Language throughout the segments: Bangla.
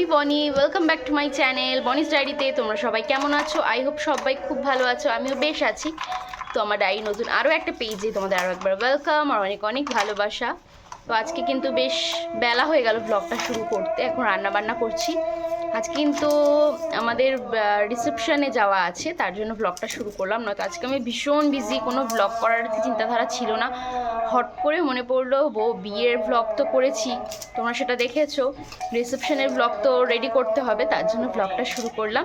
আমি Boni welcome back to my channel Boni's ডায়েরিতে, তোমরা সবাই কেমন আছো? আই হোপ সবাই খুব ভালো আছো, আমিও বেশ আছি। তো আমার ডায়েরি নতুন আরও একটা পেজে তোমাদের আরও একবার ওয়েলকাম আর অনেক অনেক ভালোবাসা। তো আজকে কিন্তু বেশ বেলা হয়ে গেল ব্লগটা শুরু করতে, এখন রান্না বান্না করছি। আজকে কিন্তু আমাদের রিসেপশনে যাওয়া আছে, তার জন্য ব্লগটা শুরু করলাম। নয়তো আজকে আমি ভীষণ বিজি কোনো ব্লগ করার চিন্তাধারা ছিল না। হট করে মনে পড়ল বো বিয়ের ব্লগ তো করেছি, তোমরা সেটা দেখেছ। রিসেপশনের ব্লগ তো রেডি করতে হবে, তার জন্য ব্লগটা শুরু করলাম।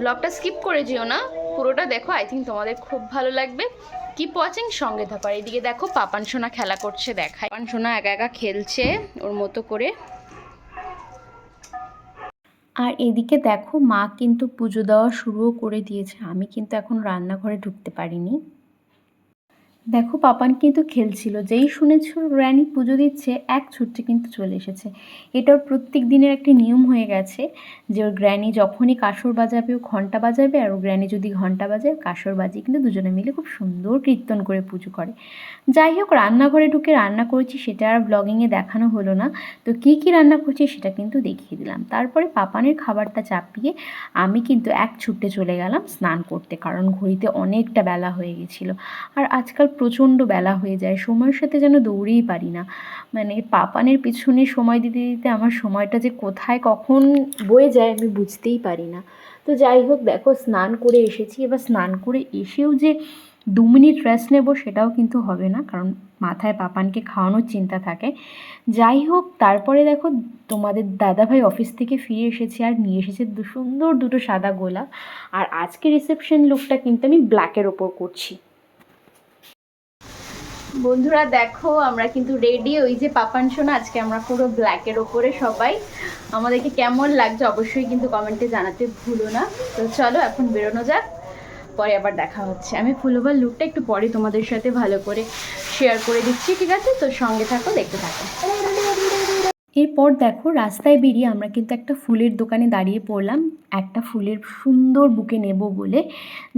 ব্লগটা স্কিপ করে যেও না, পুরোটা দেখো আই থিঙ্ক তোমাদের খুব ভালো লাগবে। কিপ ওয়াচিং সঙ্গে থাকো। এদিকে দেখো, পাপান সোনা খেলা করছে, দেখায়। পাপান সোনা একা একা খেলছে, ওর মতো করে। আর এদিকে দেখো মা কিন্তু পুজো দেওয়া শুরুও করে দিয়েছে। আমি কিন্তু এখন রান্নাঘরে ঢুকতে পারিনি। দেখো, পাপান কিন্তু খেলছিল। যেই শুনেছ, রানী পুজো দিচ্ছে, এক ছুটতে কিন্তু চলে এসেছে। এটা ওর প্রত্যেক দিনের একটি নিয়ম হয়ে গেছে যে, ওর গ্র্যানি যখনই কাসর বাজাবে, ও ঘণ্টা বাজাবে, আর ও গ্র্যানি যদি ঘণ্টা বাজায়, কাসর বাজিয়ে কিন্তু দুজনে মিলে খুব সুন্দর কীর্তন করে পুজো করে। যাই হোক, রান্নাঘরে ঢুকে রান্না করেছি, সেটা আর ব্লগিংয়ে দেখানো হলো না। তো কী কী রান্না করছি সেটা কিন্তু দেখিয়ে দিলাম। তারপরে পাপানের খাবারটা চাপিয়ে আমি কিন্তু এক ছুটে চলে গেলাম স্নান করতে, কারণ ঘড়িতে অনেকটা বেলা হয়ে গেছিল। আর আজকাল প্রচণ্ড বেলা হয়ে যায়। সময়ের সাথে যেন দৌড়েই পারি না। মানে পাপানের পিছনে সময় দিতে দিতে আমার সময়টা যে কোথায় কখন বয়ে যায় আমি বুঝতেই পারি না। তো যাই হোক, দেখো, স্নান করে এসেছি। এবার স্নান করে এসেও যে দু মিনিট রেস্ট নেব সেটাও কিন্তু হবে না, কারণ মাথায় পাপানকে খাওয়ানোর চিন্তা থাকে। যাই হোক, তারপরে দেখো, তোমাদের দাদাভাই অফিস থেকে ফিরে এসেছে আর নিয়ে এসেছে সুন্দর দুটো সাদা গোলাপ। আর আজকে রিসেপশন লুকটা কিন্তু আমি ব্ল্যাকের ওপর করছি। বন্ধুরা, দেখো, আমরা কিন্তু রেডি ওই যে পাপান সোনা, আজকে আমরা পুরো ব্ল্যাকের ওপরে সবাই। আমাদেরকে কেমন লাগছে অবশ্যই কিন্তু কমেন্টে জানাতে ভুলো না। তো চলো, এখন বেরোনো যাক। পরে আবার দেখা হচ্ছে। আমি ফুলোবার লুকটা একটু পরে তোমাদের সাথে ভালো করে শেয়ার করে দিচ্ছি, ঠিক আছে? তো সঙ্গে থাকো, দেখতে থাকো। এরপর দেখো রাস্তায় বেরিয়ে আমরা কিন্তু একটা ফুলের দোকানে দাঁড়িয়ে পড়লাম। একটা ফুলের সুন্দর বুকে নেব বলে।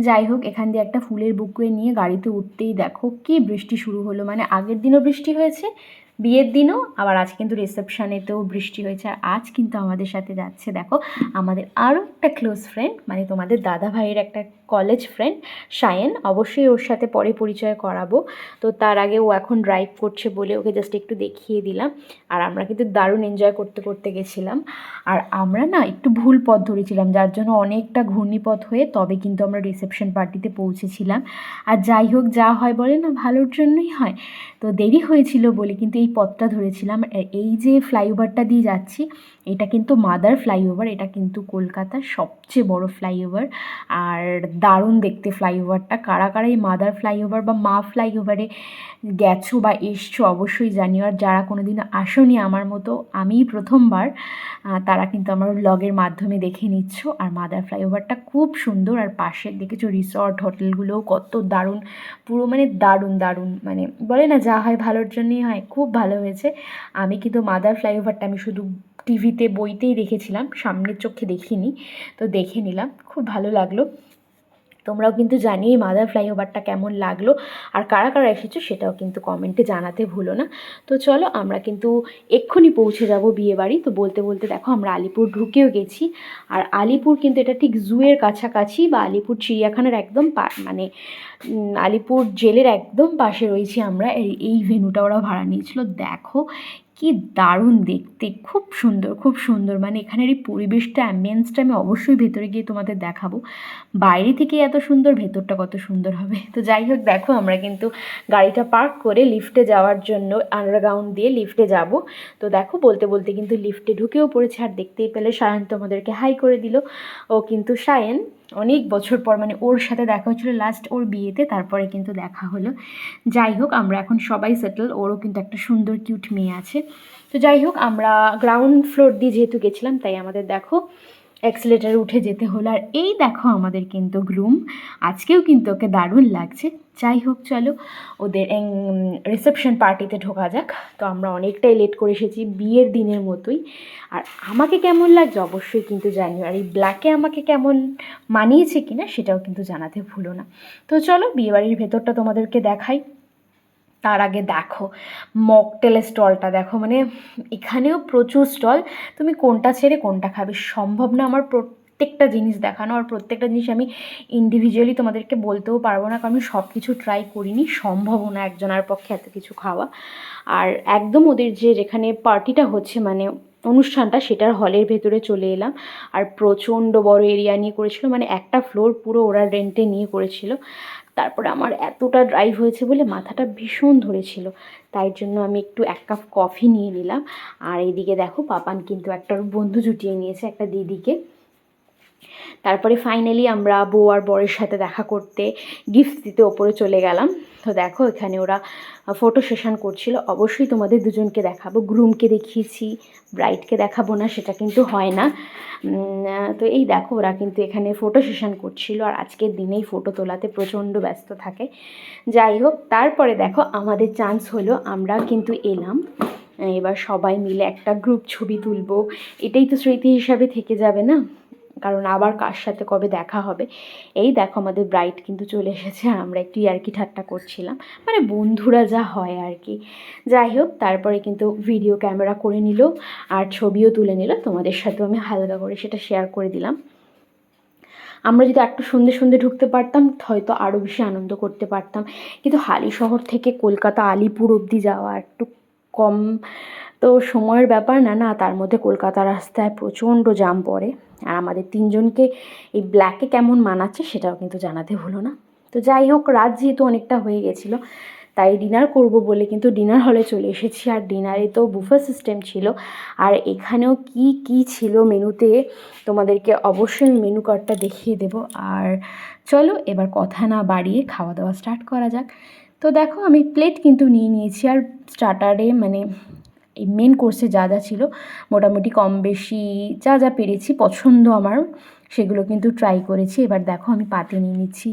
যাই হোক, এখান দিয়ে একটা ফুলের বুকে নিয়ে গাড়িতে উঠতেই দেখো কি বৃষ্টি শুরু হলো। মানে আগের দিনও বৃষ্টি হয়েছে, বিয়ের দিনও, আবার আজ কিন্তু রিসেপশানেতেও বৃষ্টি হয়েছে। আর আজ কিন্তু আমাদের সাথে যাচ্ছে দেখো আমাদের আরও একটা ক্লোজ ফ্রেন্ড মানে তোমাদের দাদা ভাইয়ের একটা কলেজ ফ্রেন্ড সায়েন। অবশ্যই ওর সাথে পরে পরিচয় করাবো। তো তার আগে ও এখন ড্রাইভ করছে বলে ওকে জাস্ট একটু দেখিয়ে দিলাম। আর আমরা কিন্তু দারুণ এনজয় করতে করতে গেছিলাম। আর আমরা না একটু ভুল পথ ধরেছিলাম, যার জন্য অনেকটা ঘূর্ণিপথ হয়ে তবে কিন্তু আমরা রিসেপশন পার্টিতে পৌঁছেছিলাম। আর যাই হোক, যা হয় বলে না ভালোর জন্যই হয়। তো দেরি হয়েছিল বলে কিন্তু এই পথটা ধরেছিলাম। এই যে ফ্লাইওভারটা দিয়ে যাচ্ছি, এটা কিন্তু মাদার ফ্লাইওভার এটা কিন্তু কলকাতার সবচেয়ে বড় ফ্লাইওভার আর দারুণ দেখতে ফ্লাইওভারটা। কারা কারা এই মাদার ফ্লাইওভার বা মা ফ্লাইওভারে গেছো বা এসছো অবশ্যই জানিও। আর যারা কোনো দিন আসনি আমার মতো, আমিই প্রথমবার তারা কিন্তু আমার ব্লগের মাধ্যমে দেখে নিচ্ছ। আর মাদার ফ্লাইওভারটা খুব সুন্দর। আর পাশে দেখেছ রিসর্ট হোটেলগুলোও কত দারুণ, পুরো মানে দারুণ দারুণ মানে বলে না, যা হয় ভালোর জন্যই হয়, খুব ভালো হয়েছে। আমি কিন্তু মাদার ফ্লাইওভারটা আমি শুধু টিভিতে বইতেই দেখেছিলাম, সামনের চোখে দেখিনি, তো দেখে নিলাম, খুব ভালো লাগল। তোমরাও কিন্তু জানিয়ে মাদার ফ্লাইওভারটা কেমন লাগল, আর কারা কারা এসেছ সেটাও কিন্তু কমেন্টে জানাতে ভুলো না। তো চলো আমরা কিন্তু এক্ষুনি পৌঁছে যাব বিয়ে বাড়ি। তো বলতে বলতে দেখো আমরা আলিপুর ঢুকেও গেছি, আর আলিপুর কিন্তু এটা ঠিক জুয়ের কাছাকাছি বা আলিপুর চিড়িয়াখানার একদম মানে আলিপুর জেলের একদম পাশে রয়েছি আমরা। এই ভেনুটা ওরা ভাড়া নিয়েছিল। দেখো কি দারুণ দেখতে। খুব সুন্দর খুব সুন্দর। মানে এখানের এই পরিবেশটা অ্যাম্বিয়েন্সটা আমি অবশ্যই ভেতরে গিয়ে তোমাদের দেখাবো। বাইরে থেকে এত সুন্দর, ভেতরটা কত সুন্দর হবে। তো যাই হোক, দেখো আমরা কিন্তু গাড়িটা পার্ক করে লিফটে যাওয়ার জন্য আন্ডারগ্রাউন্ড দিয়ে লিফটে যাব। তো দেখো, বলতে বলতে কিন্তু লিফটে ঢুকেও পড়েছে। আর দেখতেই পেলে, সায়ন তোমাদেরকে হাই করে দিল। ও কিন্তু সায়ন। অনেক বছর পর মানে ওর সাথে দেখা হয়েছিল লাস্ট ওর বিয়েতে, তারপরে কিন্তু দেখা হলো। যাই হোক, আমরা এখন সবাই সেটেল ওরও কিন্তু একটা সুন্দর কিউট মেয়ে আছে। তো যাই হোক, আমরা গ্রাউন্ড ফ্লোর দিয়ে যেহেতু গেছিলাম, তাই আমাদের দেখো অ্যাক্সিলেটারে উঠে যেতে হলো। আর এই দেখো আমাদের কিন্তু গ্রুম আজকেও কিন্তু ওকে দারুণ লাগছে। যাই হোক চলো ওদের রিসেপশন পার্টিতে ঢোকা যাক। তো আমরা অনেকটাই লেট করে এসেছি বিয়ের দিনের মতোই। আর আমাকে কেমন লাগছে অবশ্যই কিন্তু জানি আর এই ব্ল্যাকে আমাকে কেমন মানিয়েছে কিনা সেটাও কিন্তু জানাতে ভুলো না। তো চলো, বিয়েবাড়ির ভেতরটা তোমাদেরকে দেখাই। তার আগে দেখো মকটেলের স্টলটা দেখো। মানে এখানেও প্রচুর স্টল তুমি কোনটা ছেড়ে কোনটা খাবে? সম্ভব না আমার প্রত্যেকটা জিনিস দেখানো আর প্রত্যেকটা জিনিস আমি ইন্ডিভিজুয়ালি তোমাদেরকে বলতেও পারব না, কারণ আমি সব কিছু ট্রাই করিনি, সম্ভবও না একজনের পক্ষে এত কিছু খাওয়া। আর একদম ওদের যে যেখানে পার্টিটা হচ্ছে মানে অনুষ্ঠানটা, সেটার হলের ভেতরে চলে এলাম। আর প্রচণ্ড বড় এরিয়া নিয়ে করেছিল মানে একটা ফ্লোর পুরো ওরা রেন্টে নিয়ে করেছিল। তারপরে আমার এতটা ড্রাইভ হয়েছে বলে মাথাটা ভীষণ ধরেছিল। তাই জন্য আমি একটু এক কাপ কফি নিয়ে নিলাম। আর এদিকে দেখো, পাপান কিন্তু একটা বন্ধু জুটিয়ে নিয়েছে একটা দিদিকে। তারপরে ফাইনালি আমরা বউ আর বরের সাথে দেখা করতে গিফট দিতে ওপরে চলে গেলাম। তো দেখো এখানে ওরা ফটো সেশন করছিল। অবশ্যই তোমাদের দুজনকে দেখাবো। গ্রুমকে দেখিয়েছি ব্রাইডকে দেখাবো না, সেটা কিন্তু হয় না। তো এই দেখো ওরা কিন্তু এখানে ফটো সেশন করছিল আর আজকের দিনেই ফটো তোলাতে প্রচণ্ড ব্যস্ত থাকে। যাই হোক, তারপরে দেখো আমাদের চান্স হলো, আমরা কিন্তু এলাম। এবার সবাই মিলে একটা গ্রুপ ছবি তুলবো। এটাই তো স্মৃতি হিসাবে থেকে যাবে না? কারণ আবার কার সাথে কবে দেখা হবে? এই দেখো আমাদের ব্রাইট কিন্তু চলে এসেছে, আর আমরা একটু ইয়ার্কি ঠাট্টা করছিলাম। মানে বন্ধুরা যা হয় আর কি যাই হোক, তারপরে কিন্তু ভিডিও ক্যামেরা করে নিল, আর ছবিও তুলে নিল। তোমাদের সাথেও আমি হালকা করে সেটা শেয়ার করে দিলাম। আমরা যদি একটু সন্ধে সন্ধে ঢুকতে পারতাম, হয়তো আরও বেশি আনন্দ করতে পারতাম। কিন্তু হালি শহর থেকে কলকাতা আলিপুর অবধি যাওয়া একটু কম তো সময়ের ব্যাপার না না, তার মধ্যে কলকাতা রাস্তায় প্রচণ্ড জাম পড়ে। আর আমাদের তিনজনকে এই ব্ল্যাকে কেমন মানাচ্ছে সেটাও কিন্তু জানাতে হলো না। তো যাই হোক, রাত যেহেতু অনেকটা হয়ে গেছিল, তাই ডিনার করব বলে কিন্তু ডিনার হলে চলে এসেছি। আর ডিনারে তো বুফে সিস্টেম ছিল। আর এখানেও কি কি ছিল মেনুতে তোমাদেরকে অবশ্যই মেনু কার্ডটা দেখিয়ে দেবো। আর চলো, এবার কথা না বাড়িয়ে খাওয়া দাওয়া স্টার্ট করা যাক। তো দেখো, আমি প্লেট কিন্তু নিয়ে নিয়েছি। আর স্টার্টারে মানে এই মেন কোর্সে যা যা ছিল, মোটামুটি কম বেশি যা যা পেরেছি, পছন্দ আমার, সেগুলো কিন্তু ট্রাই করেছি। এবার দেখো আমি পাতে নিয়ে নিচ্ছি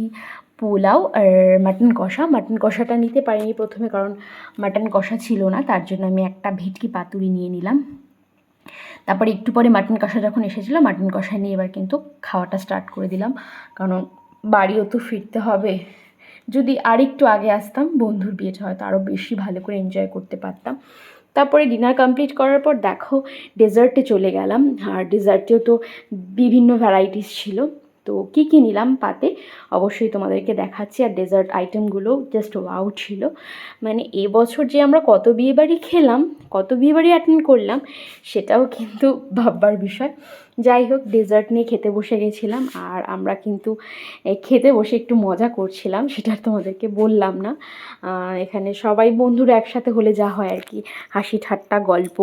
পোলাও আর মাটন কষা। মাটন কষাটা নিতে পারিনি প্রথমে কারণ মাটন কষা ছিল না, তার জন্য আমি একটা ভেটকি পাতুরি নিয়ে নিলাম। তারপরে একটু পরে মাটন কষা যখন এসেছিল মাটন কষা নিয়ে এবার কিন্তু খাওয়াটা স্টার্ট করে দিলাম। কারণ বাড়িও তো ফিরতে হবে। যদি আরেকটু আগে আসতাম, বন্ধুর বিয়েটা হয়তো আরও বেশি ভালো করে এনজয় করতে পারতাম। তারপরে ডিনার কমপ্লিট করার পর দেখো ডেজার্টে চলে গেলাম। আর ডেজার্টেও তো বিভিন্ন ভ্যারাইটিস ছিল। তো কী কী নিলাম পাতে? অবশ্যই তোমাদেরকে দেখাচ্ছি। আর ডেজার্ট আইটেমগুলো জাস্ট ওয়াও ছিল। মানে এবছর যে আমরা কত বিয়েবাড়ি খেলাম, কত বিয়েবাড়ি অ্যাটেন্ড করলাম, সেটাও কিন্তু ভাববার বিষয়। যাই হোক ডেজার্ট নিয়ে খেতে বসে গেছিলাম। আর আমরা কিন্তু খেতে বসে একটু মজা করছিলাম, সেটা তোমাদেরকে বললাম না। এখানে সবাই বন্ধুরা একসাথে হলে যা হয় আর কি। হাসি ঠাট্টা, গল্প।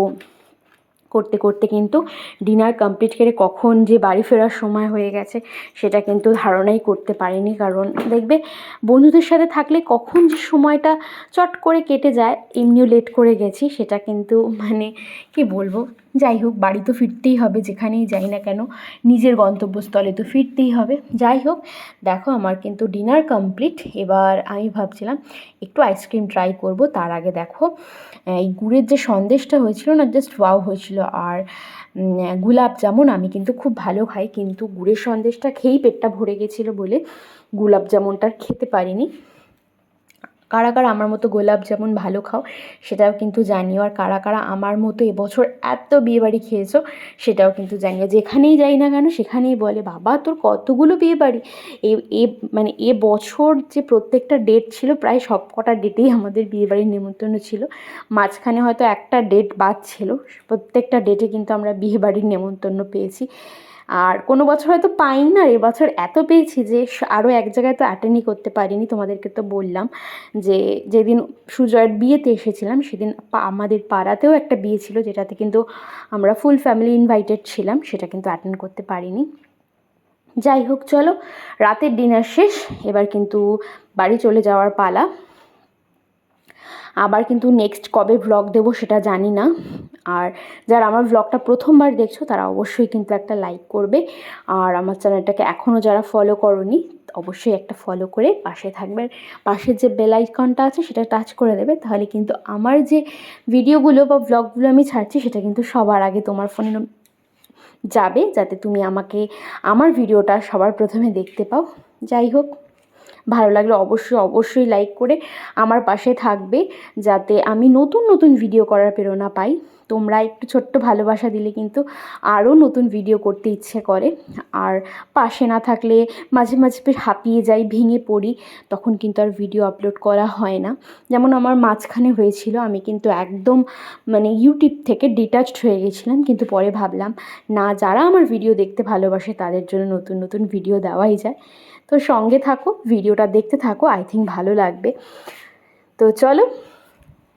করতে করতে কিন্তু ডিনার কমপ্লিট করে কখন যে বাড়ি ফেরার সময় হয়ে গেছে, সেটা কিন্তু ধারণাই করতে পারিনি। কারণ দেখবে, বন্ধুদের সাথে থাকলে কখন যে সময়টা চট করে কেটে যায়, এমনিও লেট করে গেছি, সেটা কিন্তু মানে কি বলব? যাই হোক, বাড়ি তো ফিরতেই হবে, যেখানেই যাই না কেন। নিজের গন্তব্যস্থলে তো ফিরতেই হবে। যাই হোক, দেখো আমার কিন্তু ডিনার কমপ্লিট। এবার আমি ভাবছিলাম একটু আইসক্রিম ট্রাই করব। তার আগে দেখো, এই গুড়ের যে সন্দেশটা হয়েছিল না জাস্ট ওয়াও হয়েছিল। আর গুলাব জামুন আমি কিন্তু খুব ভালো খাই, কিন্তু গুড়ের সন্দেশটা খেয়েই পেটটা ভরে গেছিল বলে গুলাব জামুনটা খেতে পারিনি। কারা কারা আমার মতো গোলাপ যেমন ভালো খাও সেটাও কিন্তু জানিও। আর কারা কারা আমার মতো এবছর এত বিয়েবাড়ি খেয়েছো সেটাও কিন্তু জানিও। যেখানেই যাই না কেন সেখানেই বলে, বাবা, তোর কতগুলো বিয়েবাড়ি? এ এ মানে এ বছর যে প্রত্যেকটা ডেট ছিল প্রায় সব কটা ডেটেই আমাদের বিয়েবাড়ির নেমন্তন্ন ছিল। মাঝখানে হয়তো একটা ডেট বাদ ছিল, প্রত্যেকটা ডেটে কিন্তু আমরা বিয়েবাড়ির নেমন্তন্ন পেয়েছি। আর কোনো বছর হয়তো পাইনি না, আর এবছর এত পেয়েছি যে আরও এক জায়গায় তো অ্যাটেন্ডই করতে পারিনি। তোমাদেরকে তো বললাম যে যেদিন সুজয়ের বিয়েতে এসেছিলাম, সেদিন আমাদের পাড়াতেও একটা বিয়ে ছিল, যেটাতে কিন্তু আমরা ফুল ফ্যামিলি ইনভাইটেড ছিলাম, সেটা কিন্তু অ্যাটেন্ড করতে পারিনি। যাই হোক, চলো, রাতের ডিনার শেষ, এবার কিন্তু বাড়ি চলে যাওয়ার পালা। আবার কিন্তু নেক্সট কবে ভ্লগ দেবো সেটা জানি না। আর যারা আমার ভ্লগটা প্রথমবার দেখছ, তারা অবশ্যই কিন্তু একটা লাইক করবে। আর আমার চ্যানেলটাকে এখনও যারা ফলো করনি, অবশ্যই একটা ফলো করে পাশে থাকবে। পাশের যে বেল আইকনটা আছে, সেটা টাচ করে দেবে। তাহলে কিন্তু আমার যে ভিডিওগুলো বা ভ্লগগুলো আমি ছাড়ছি, সেটা কিন্তু সবার আগে তোমার ফোনে যাবে। যাতে তুমি আমাকে, আমার ভিডিওটা সবার প্রথমে দেখতে পাও। যাই হোক। ভালো লাগলে অবশ্যই অবশ্যই লাইক করে আমার পাশে থাকবে যাতে আমি নতুন নতুন ভিডিও করার প্রেরণা পাই। তোমরা একটু ছোট্ট ভালোবাসা দিলে কিন্তু আরও নতুন ভিডিও করতে ইচ্ছে করে। আর পাশে না থাকলে মাঝে মাঝে বেশ হাঁপিয়ে যাই, ভেঙে পড়ি, তখন কিন্তু আর ভিডিও আপলোড করা হয় না। যেমন আমার মাঝখানে হয়েছিল, আমি কিন্তু একদম মানে ইউটিউব থেকে ডিটাচড হয়ে গেছিলাম, কিন্তু পরে ভাবলাম, না, যারা আমার ভিডিও দেখতে ভালোবাসে তাদের জন্য নতুন নতুন ভিডিও দেওয়াই যায়। তো সঙ্গে থাকো ভিডিওটা দেখতে থাকো আই থিঙ্ক ভালো লাগবে। তো চলো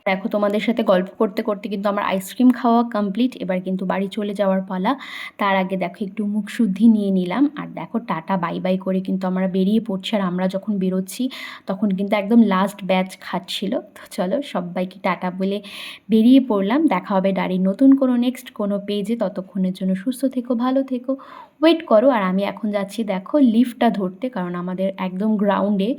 দেখো, তোমাদের সাথে গল্প করতে করতে কিন্তু আমার আইসক্রিম খাওয়া কমপ্লিট এবার কিন্তু বাড়ি চলে যাওয়ার পালা। তার আগে দেখো, একটু মুখ শুদ্ধি নিয়ে নিলাম। আর দেখো, টাটা বাই বাই করে কিন্তু আমরা বেরিয়ে পড়ছি। আর আমরা যখন বেরোচ্ছি, তখন কিন্তু একদম লাস্ট ব্যাচ খাচ্ছিল। তো চলো, সবাইকে টাটা বলে বেরিয়ে পড়লাম। দেখা হবে ডাড়ির নতুন কোনো নেক্সট কোনো পেজে ততক্ষণের জন্য সুস্থ থেকো, ভালো থেকো। ওয়েট করো। আর আমি এখন যাচ্ছি, দেখো লিফটটা ধরতে। কারণ আমাদের একদম গ্রাউন্ডে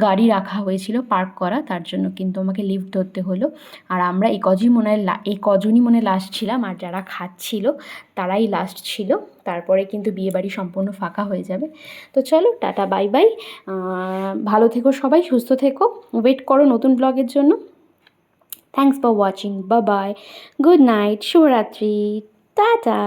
গাড়ি রাখা হয়েছিল পার্ক করা। তার জন্য কিন্তু আমাকে লিফট ধরতে হলো। আর আমরা এই কজনই মনে হয় এই কজনই মনে লাস্ট ছিলাম। আর যারা খাচ্ছিল, তারাই লাস্ট ছিল। তারপরে কিন্তু বিয়েবাড়ি সম্পূর্ণ ফাঁকা হয়ে যাবে। তো চলো, টাটা বাই বাই ভালো থেকো সবাই, সুস্থ থেকো। ওয়েট করো নতুন ব্লগের জন্য। থ্যাংকস ফর ওয়াচিং বা বাই গুড নাইট শুভরাত্রি। টাটা।